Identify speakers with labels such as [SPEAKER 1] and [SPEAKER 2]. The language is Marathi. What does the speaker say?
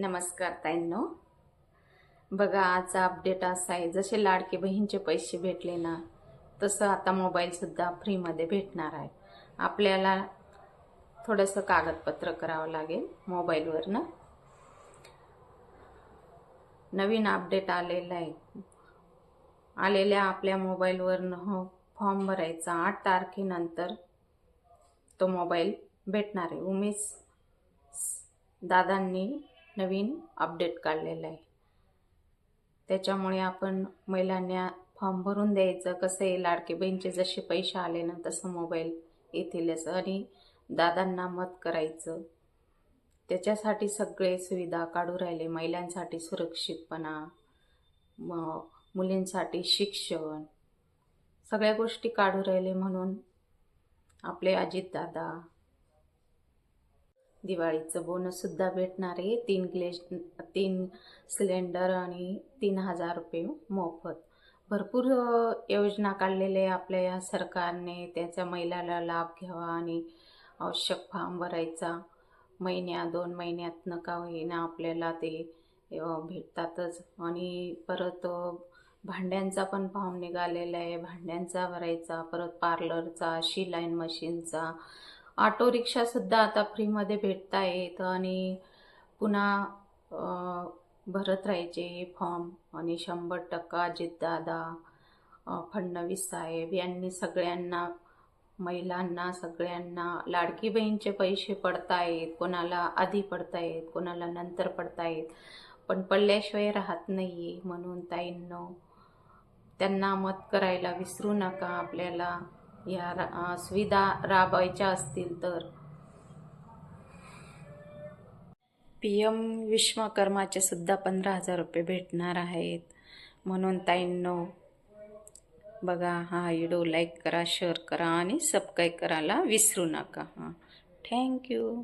[SPEAKER 1] नमस्कार ताईंनो. बघा आजचा अपडेट असा आहे. जसे लाडके बहीणचे पैसे भेटले ना तसं आता मोबाईलसुद्धा फ्रीमध्ये भेटणार आहे. आपल्याला थोडंसं कागदपत्र करावं लागेल मोबाईलवरनं नवीन अपडेट आलेलं आहे. आलेल्या आपल्या मोबाईलवरनं हो फॉर्म भरायचा. आठ तारखेनंतर तो मोबाईल भेटणार आहे. उमेश दादांनी नवीन अपडेट काढलेलं आहे. त्याच्यामुळे आपण महिलांना फॉर्म भरून द्यायचं कसं आहे लाडके बहीणचे जसे पैसे आले ना तसं मोबाईल येतीलच. आणि दादांना मत करायचं. त्याच्यासाठी सगळे सुविधा काढू राहिले. महिलांसाठी सुरक्षितपणा म मुलींसाठी शिक्षण सगळ्या गोष्टी काढू राहिले म्हणून आपले अजितदादा दिवाळीचं बोनससुद्धा भेटणार आहे. तीन ग्लेज तीन सिलेंडर आणि तीन हजार रुपये मोफत. भरपूर योजना काढलेल्या आहे आपल्या या सरकारने. त्याचा महिलाला लाभ घ्यावा आणि आवश्यक फॉर्म भरायचा. महिन्या दोन महिन्यात नका होईना आपल्याला ते भेटतातच. आणि परत भांड्यांचा पण फॉर्म निघालेला आहे. भांड्यांचा भरायचा परत पार्लरचा शिलाईन मशीनचा ऑटो रिक्षासुद्धा आता फ्रीमध्ये भेटता येत आणि पुन्हा भरत राहायचे फॉर्म आणि शंभर टक्का अजितदादा दादा फडणवीस साहेब यांनी सगळ्यांना महिलांना सगळ्यांना लाडकी बहीणचे पैसे पडतायत कोणाला आधी पडतायत कोणाला नंतर पडतायत पण पडल्याशिवाय राहत नाही आहे म्हणून ताईंनो त्यांना मत करायला विसरू नका आपल्याला. या रा- सुविधा राबवायच्या असतील तर. पी एम विश्वकर्माचे सुद्धा पंधरा हजार रुपये भेटणार आहेत. म्हणून ताईंनो बघा हा व्हिडिओ लाईक करा शेअर करा आणि सबस्क्राईब करायला विसरू नका. हां. थँक्यू.